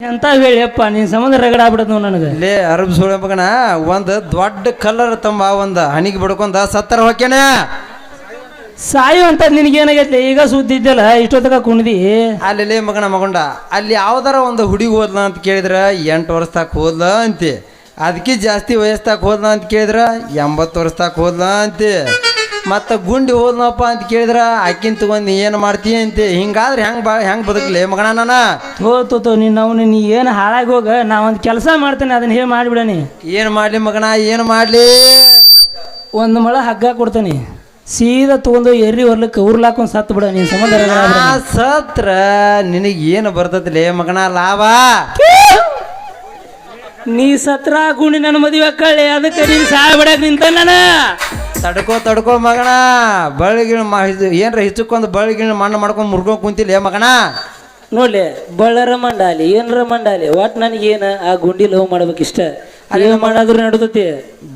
ಎಂತ ಹೇಳಿಯಪ್ಪ ನೀನ್ ಸಂಬಂಧ ರಗಡ ಆಗ್ಬಿಡದ್ ನನಗೆ. ಲೇ ಅರಬ್ ಸುಳ್ಳ ಮಗನ ಒಂದು ದೊಡ್ಡ ಕಲರ್ ತಂಬ ಒಂದು ಹಣಿಗೆ ಬಿಡ್ಕೊಂಡ ಸತ್ತರ ಹೊಕ್ಕೇನೆ ಸಾಯು ಅಂತ ನಿನಗೇನಾಗೈತಿ ಈಗ ಸುದ್ದಿ ಇದ್ದಲ್ಲ ಇಷ್ಟೊತ್ತಕ ಕುಣಿದಿ. ಅಲ್ಲಿ ಲೇ ಮಗನ ಮಗೊಂಡ ಅಲ್ಲಿ ಯಾವ್ದಾರ ಒಂದು ಹುಡುಗಿ ಹೋದ್ಲ ಅಂತ ಕೇಳಿದ್ರ ಎಂಟು ವರ್ಷದಾಗ ಹೋದ್ಲ ಅಂತಿ. ಅದಕ್ಕೆ ಜಾಸ್ತಿ ವಯಸ್ಸಾಗ ಹೋದ್ಲ ಅಂತ ಕೇಳಿದ್ರ ಎಂಬತ್ತು ವರ್ಷದಾಗ ಹೋದ್ಲ ಅಂತಿ. ಮತ್ತು ಗುಂಡಿ ಹೋದ್ನಪ್ಪ ಅಂತ ಕೇಳಿದ್ರ ಆಕಿನ್ ತಗೊಂಡು ಏನು ಮಾಡ್ತೀಯ ಅಂತ? ಹಿಂಗಾದ್ರೆ ಹೆಂಗೆ ಬಾ ಹೆಂಗೆ ಬದುಕಲಿ ಮಗನ ನಾನು? ತೋ ತೋ ನೀನ್ ಅವನು ನೀ ಏನು ಹಾಳಾಗಿ ಹೋಗ ನಾ ಒಂದು ಕೆಲಸ ಮಾಡ್ತೇನೆ ಅದನ್ನ ಹೇಳಿ ಮಾಡಿಬಿಡನಿ ಏನು ಮಾಡಲಿ ಮಗಣ ಏನು ಮಾಡಲಿ? ಒಂದು ಮಳೆ ಹಗ್ಗ ಕೊಡ್ತೇನೆ. ಸೀದಾ ತಗೊಂಡು ಎರ್ರಿ ಉರ್ಲಾಕ್ ಉರ್ಲಾಕೊಂಡ್ ಸತ್ತು ಬಿಡ ನೀನು ಸಮುದ್ರ ಆ ಸತ್ರ ನಿನಗೆ ಏನು ಬರ್ತೈತಿಲೇ ಮಗನ ಲಾಭ? ನೀ ಸತ್ರ ಗುಂಡಿ ನನ್ನ ಮದುವೆ ಕಳ್ಳಿ ಅದಕ್ಕೆ ನೀನ್ ಸಾಯ ಬಿಡಕ್ ನಿಂತ ನಾನು. ತಡ್ಕೋ ತಡ್ಕೋ ಮಗಣ. ಬಳ್ಳಿಗಿಣ ಮಾ ಇದು ಏನ್ರ ಹೆಚ್ಚಕ್ಕೊಂದು ಬಳ್ಳಿಗಿಣ ಮಣ್ಣು ಮಾಡ್ಕೊಂಡು ಮುರ್ಕೊಂಡು ಕುಂತಿಲ್ಲ ಮಗಣ? ನೋಡ್ಲಿ ಬಳ್ಳರ ಮಂಡಾಲಿ ಏನರ ಮಂಡಾಲಿ ಒಟ್ ನನಗೇನ ಆ ಗುಂಡಿ ಲವ್ ಮಾಡ್ಬೇಕು ಇಷ್ಟ? ಮಾಡಾದ್ರೂ ಮಾಡಾದ್ರು ನಡ್ದತಿ?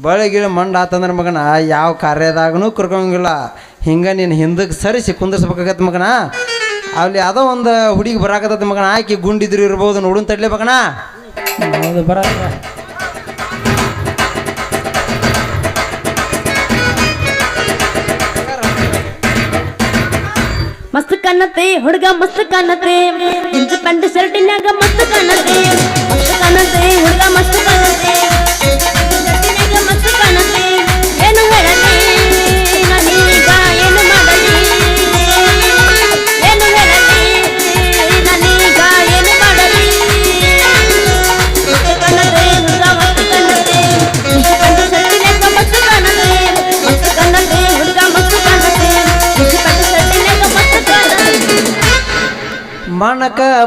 ಬಳ್ಳಿಗಿಣ ಮಂಡ ಆತಂದ್ರೆ ಮಗನ ಯಾವ ಕಾರ್ಯದಾಗನು ಕರ್ಕೊಂಗಿಲ್ಲ. ಹಿಂಗೆ ನೀನು ಹಿಂದಕ್ಕೆ ಸರಿಸಿ ಕುಂದರ್ಸ್ಬೇಕಾಗತ್ತೆ ಮಗನ ಅಲ್ಲಿ ಯಾವುದೋ ಒಂದು ಹುಡುಗಿ ಬರಾಕತ್ತೈತಿ ಮಗನ ಆಕಿ ಗುಂಡಿದ್ರು ಇರ್ಬೋದು ನೋಡುನ್ ತಡ್ಲೇ ಮಗನ ಹೌದು ಬರ ಮಸ್ತ್ ಕಾಣತ್ತೆ, ಹುಡುಗ ಮಸ್ತ್ ಕಾಣತ್ತೆ. ಜೀನ್ಸ್ ಪ್ಯಾಂಟ್ ಶರ್ಟಿನ್ಯಾಗ ಮಸ್ತ್ ಕಾಣತ್ತೆ ಮಸ್ತ್ ಕಾಣತ್ತೆ, ಹುಡುಗ ಮಸ್ತ್ ಕಾಣತ್ತೆ.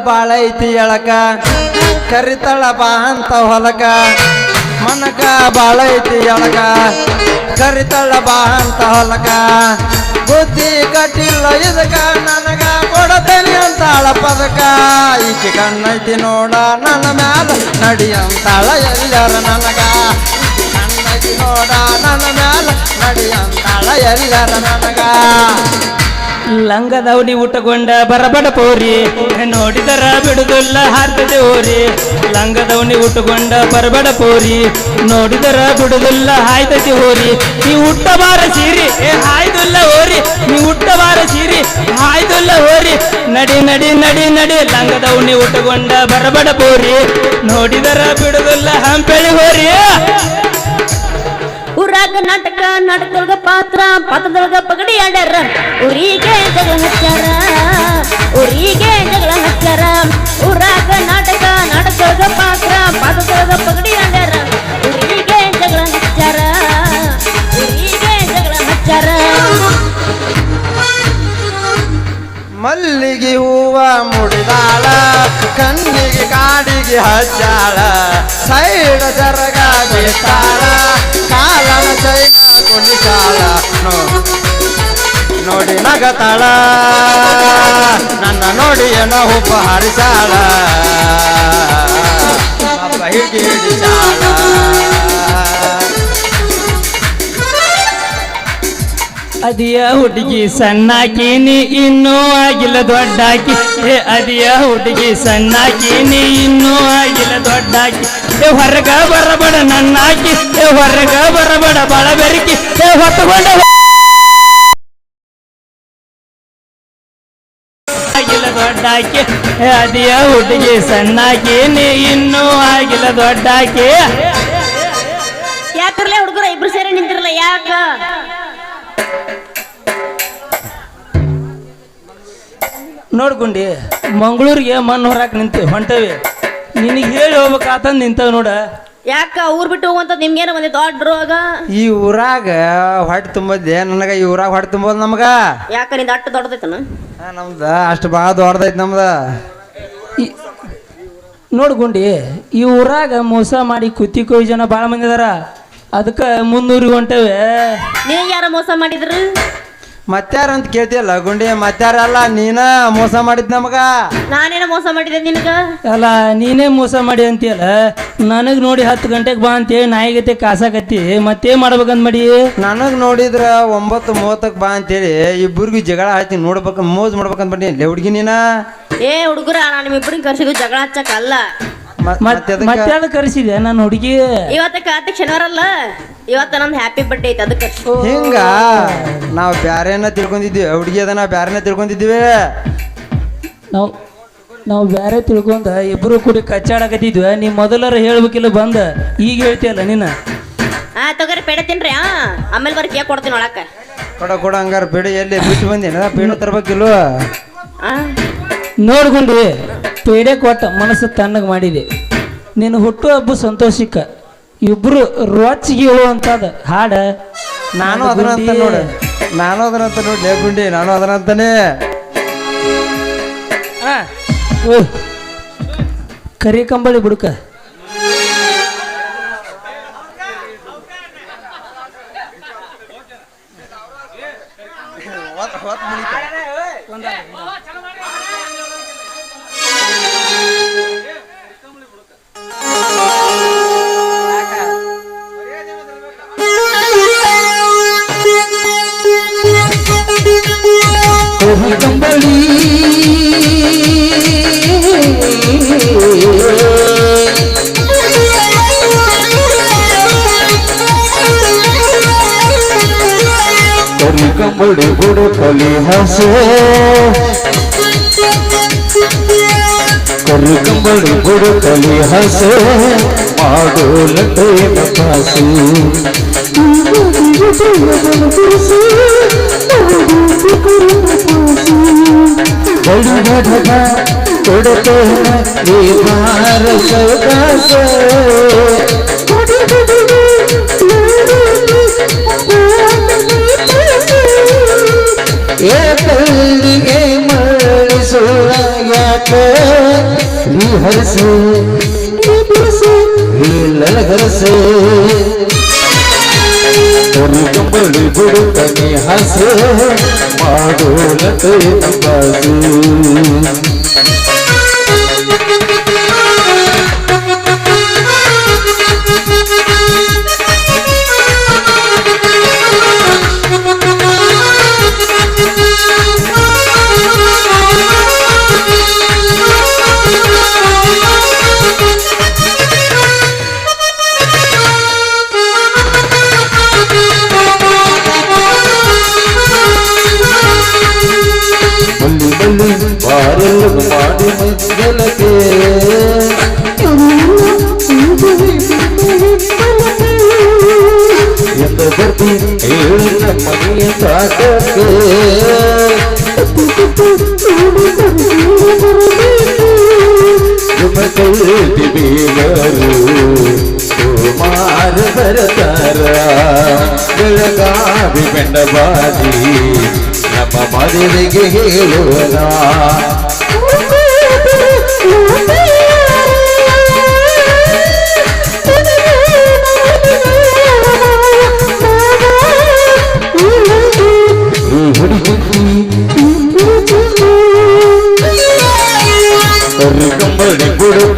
ಬಾಳ ಐತಿ ಎಳಕ ಕರಿತಳ ಬಾ ಅಂತ ಹೊಲಕ. ಮನಕ ಬಾಳ ಐತಿ ಎಳಕ ಕರಿತಳ ಬಾ ಅಂತ ಹೊಲಕ. ಬುದ್ಧಿ ಕಟ್ಟಿಲ್ಲ ಇದಕ ನನಗ ಕೊಡತೇನೆ ಅಂತಾಳ ಪದಕ. ಈಕೆ ಕಣ್ಣೈತಿ ನೋಡ ನನ್ನ ಮ್ಯಾಲ ನಡಿಯಂತಾಳ ಎಲ್ಲರ ನನಗ. ನೋಡ ನನ್ನ ಮ್ಯಾಲ ನಡಿಯಂತಾಳ ಎಲ್ಲರ ನನಗ. ಲಂಗದವನಿ ಊಟಗೊಂಡ ಬರಬಡ ಪೋರಿ. ನೋಡಿದರ ಬಿಡುದಿಲ್ಲ ಹಾರ್ತದೆ ಓರಿ ಲಂಗದವನಿ ಊಟಗೊಂಡ ಬರಬಡ ಪೋರಿ. ನೋಡಿದರ ಬಿಡುದಿಲ್ಲ ಹಾಯ್ದತಿ ಹೋರಿ. ನೀ ಹುಟ್ಟಬಾರ ಸೀರಿ, ಏ ಹಾಯ್ದುಲ್ಲ ಓರಿ ನೀ ಹುಟ್ಟಬಾರ ಸೀರಿ, ಹಾಯ್ದುಲ್ಲ ಓರಿ ನಡಿ ನಡಿ ನಡಿ ನಡಿ ಲಂಗದವನಿ ಊಟಗೊಂಡ ಬರಬಡ ಪೋರಿ. ನೋಡಿದರ ಬಿಡುದಿಲ್ಲ ಹಂಪೆಳಿ ಹೋರಿ. ನಾಟಕ ನಾಟಕದೊಳಗ ಪಾತ್ರ, ಪಾತ್ರದೊಳಗ ಪಗಡಿ ಆಡ್ಯಾರ. ಊರಿಗೆ ಜಗಳ ಹಚ್ಚಾರ ಊರಿಗೆ ಜಗಳ ಹಚ್ಚಾರ ಊರಾಗ ನಾಟಕ, ನಾಟಕದೊಳಗ ಪಾತ್ರ, ಪಾತ್ರದೊಳಗ ಪಗಡಿ ಆಡ್ಯಾರ. ಊರಿಗೆ ಜಗಳ ಹಚ್ಚಾರ ಊರಿಗೆ ಜಗಳ ಹಚ್ಚಾರ ಮಲ್ಲಿಗೆ ಹೂವ ಮುಡಿದಾಳ, ಕಣ್ಣಿಗೆ ಕಾಡಿಗೆ ಹಚ್ಚಾಳ ಸೈಡ ಜರಗ ಬೀಳ್ತಾಳ ನೋಡಿ ನಗತಾಳ ನನ್ನ ನೋಡಿ ಏನೋ ಹುಬ್ಬ ಹರಿಸಾಳ ಅದಿಯ ಹುಡುಗಿ ಸಣ್ಣಾಕಿ, ನೀ ಇನ್ನೂ ಆಗಿಲ್ಲ ದೊಡ್ಡಾಕಿ. ಏ, ಅದಿಯ ಹುಡುಗಿ ಸಣ್ಣಾಕಿನಿ ಇನ್ನೂ ಆಗಿಲ್ಲ ದೊಡ್ಡಾಕಿ. ಏ, ಹೊರಗ ಬರಬೇಡ ನನ್ನಾಕಿ. ಏ, ಹೊರಗ ಬರಬೇಡ ಬಳಬೆರಿಕೆ. ಬೆರಕಿ ಏ, ಹೊತ್ತುಕೊಂಡ ದೊಡ್ಡಾಕಿ ಅದಿಯ ಹುಡುಗಿ ಸಣ್ಣಾಕಿ ನೀ ಇನ್ನೂ ಆಗಿಲ್ಲ ದೊಡ್ಡಾಕಿ. ಯಾಕರ್ಲೆ ಹುಡುಗರ ಇಬ್ರು ಸೇರಿ ನಿಂತಿರಲ್ಲ ಯಾಕ? ನೋಡ್ಕೊಂಡಿ ಮಂಗಳೂರಿಗೆ ಮಣ್ಣು ಹೊರಕ್ಕೆ ನಿಂತೆ ಹೊಂಟೇವಿ. ನಿನಗೆ ಹೇಳಿ ಹೋಗ್ಬೇಕಾತಂದು ನಿಂತವ ನೋಡ. ಯಾಕ ಊರ್ ಬಿಟ್ಟು ಹೋಗುವಂತ ನಿಮ್ಗೇನ ಬಂದಿ ದೊಡ್ಡ ರೋಗ? ಈ ಊರಾಗ ಹೊಟ್ಟೆ ತುಂಬದ್ದೆ ನನಗ? ಈ ಊರಾಗ ಹೊಟ್ಟೆ ತುಂಬೋದು ನಮಗ? ಯಾಕ ನಿಂದ ಅಷ್ಟು ದೊಡ್ಡದೈತನ? ಆ, ನಮ್ದ ಅಷ್ಟು ಭಾಳ ದೊಡ್ಡದೈತಿ ನಮ್ದ. ಈ- ಗುಂಡಿ ಈ ಊರಾಗ ಮೋಸ ಮಾಡಿ ಕುತ್ತಿ ಕೊಯ್ ಜನ ಭಾಳ ಮಂದಿ ಅದಾರ. ಅದಕ್ಕೆ ಮುನ್ನೂರಿಗೆ ಹೊಂಟವೆ ನೀನ್ ಯಾರ ಮೋಸ ಮಾಡಿದ್ರು? ಮತ್ತಾರ ಅಂತ ಕೇಳ್ತಿಯಲ್ಲ ಗುಂಡಿ ಮತ್ತಾರಲ್ಲ ನೀನ ಮೋಸ ಮಾಡಿದ್ ನಮಗ? ನಾನೇನ ಮೋಸ ಮಾಡಿದೆ ನಿನಗ? ಅಲ್ಲ ನೀನೇ ಮೋಸ ಮಾಡಿ ಅಂತೀಯಲ್ಲ ನನಗೆ ನೋಡಿ ಹತ್ತು ಗಂಟೆಗೆ ಬಾ ಅಂತೇಳಿ ನಾಯಿಗತೆ ಕಾಸಾಕತ್ತಿ ಮತ್ತೇನ್ ಮಾಡ್ಬೇಕಂತ ಮಾಡಿ? ನನಗ್ ನೋಡಿದ್ರ ಒಂಬತ್ತು ಮೂವತ್ತಕ್ಕೆ ಬಾ ಅಂತೇಳಿ ಇಬ್ಬರಿಗೂ ಜಗಳ ಹಚ್ಚಿ ನೋಡ್ಬೇಕು ಮೋಜ್ ಮಾಡ್ಬೇಕಂತ ಮಾಡಿ ಲೇ ಹುಡುಗಿ ನೀನ? ಏ ಹುಡುಗರ ನಾನು ನಿಮ್ಮಿಬ್ಬರಿಗೆ ಕರ್ಸಿಗೂ ಜಗಳ ಹಚ್ಚಕ್ ಅಲ್ಲ ಮತ್- ಮತ್ ಮತ್ತೆ ಅದು ಕರೆಸಿದೆ ನನ್ನ ಹುಡುಗಿ. ಇವತ್ತ ಕಾರ್ತಿಕ್ ಶನಿವಾರ ಅಲ್ಲ ಇವತ್ತ ನಂದು ಹ್ಯಾಪಿ ಬರ್ಡೇ ಐತೆ ಅದಕ್ಕೆ ಹಿಂಗ? ನಾವು ಬ್ಯಾರೇನ ತಿಳ್ಕೊಂಡಿದ್ವಿ ಹುಡುಗಿ ನಾವು ಬ್ಯಾರೇನ ತಿಳ್ಕೊಂಡಿದ್ವಿ. ನಾವು ನಾವು ಬೇರೆ ತಿಳ್ಕೊಂಡ ಇಬ್ರು ಕೂಡಿ ಕಚ್ಚಾಡಕತ್ತಿದ್ವಿ. ನೀ ಮೊದಲರ ಹೇಳ್ಬೇಕಿಲ್ಲ ಬಂದ ಈಗ ಹೇಳ್ತೀಯಲ್ಲ ನೀನು? ಹಾ ತಗೋರಿ ಪೇಡೆ ತಿನ್ರಿ ಹಾ ಆಮೇಲೆ ಬರ್ರಿ ಕೇಕ್ ಕೊಡ್ತೀನಿ ಒಳಕ. ಕೊಡ ಕೊಡ ಹಂಗಾರ ಬೇಡ ಎಲ್ಲಿ ಬಿಟ್ಟು ಬಂದೇನ? ಬೇಡ ತರ್ಬೇಕಿಲ್ವ? ಆ. ನೋಡ್ಕೊಂಡು ಪೇಡೆ ಕೊಟ್ಟ ಮನಸ್ಸು ತಣ್ಣಗೆ ಮಾಡಿದೆ. ನಿನ್ನ ಹುಟ್ಟು ಹಬ್ಬ ಸಂತೋಷಕ್ಕ ಇಬ್ರು ರೊಚ್ಚಿಗೆ ಹೇಳುವಂಥದ್ದು ಹಾಡ ನಾನು ಅದರಂತ ನೋಡ. ನಾನು ಅದರಂತ ನೋಡಿ. ಗುಂಡಿ ನಾನು ಓ, ಕರಿ ಕಂಬಳಿ ಬುಡ್ಕ. ಕರಿ ಕಂಬಳಿ ಬುಡು ಕಲಿ ಹಸೆ. ಕರು ಕಂಬಳಿ ಬುಡು ಕಲಿ ಹಸೆ. ಮಾಡು ಲಟೇನ ಪಾಸು. ಬಡಿ ಬಡಗ ಕೊಡತೆ ಏಕಲ್ಲಿಗೆ ಮರಳಿಸುವ ಯಾಕ ನೀ ಹರಸೆ ಲಲಗರಸೆ. ಕಂಬಳಿ ಬುಡುಕ ನೀ ಹಸೆ ಮಾಡೋಲತೆ ಬಾಸು ಬಾರಲು ಮಾಡಿ ಮದ್ದಲಕ್ಕೆ ಎಂದ ಬರ್ತಿ ಹೇಳಿದ ಮನೆಯ ಸಾಕಕ್ಕೆ ನಿಮ್ಮ ಕೈಲಿ ಬೀಗರು ಕುಮಾರ ಬರತಾರ ಬೆಳಗಾವಿ ಬೆಂಡಬಾದಿ ನಮ್ಮ ಮದುವೆಗೆ ಹೇಳುವನ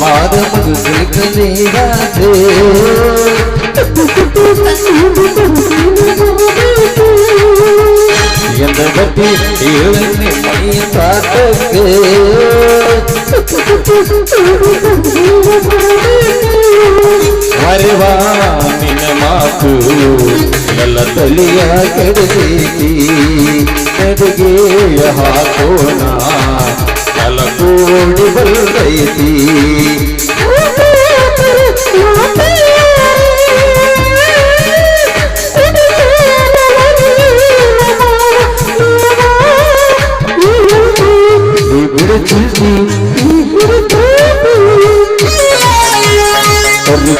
மாதமுகு கேட்க நேராது. எந்த பற்றி இளநீ மையம் காட்டக்கு. வருவா நின மாக்கு நல்ல தலியா கடுகி நடுகே ஹாக்கோனா ಕೋಣಿ ಬಂದೈತಿ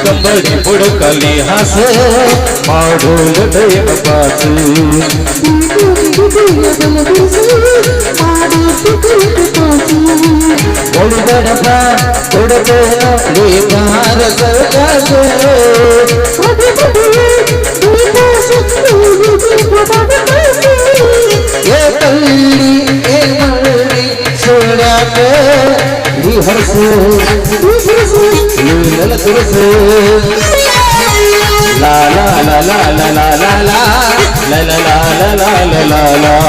ಕಬಡ್ಡಿ ಬುಡಕಲಿ ಹಾಸ ಮಾಡೋ ದಯ ಬಾಸು ಒಳಿದಡಪ ಕೊಡಬೇನೋ ನೀ ಭಾರತ ಏ ಕಳ್ಳಿ ಏ ಮಳ್ಳಿ ಸೋಡ್ಯಾಕ ನೀ ಹರಸು. ನೀನೆಲ್ಲ ತುಳಸು ಲಾ ಲಾ ಲಾ ಲಾ ಲಾ ಲಾ ಲಾ la la la la la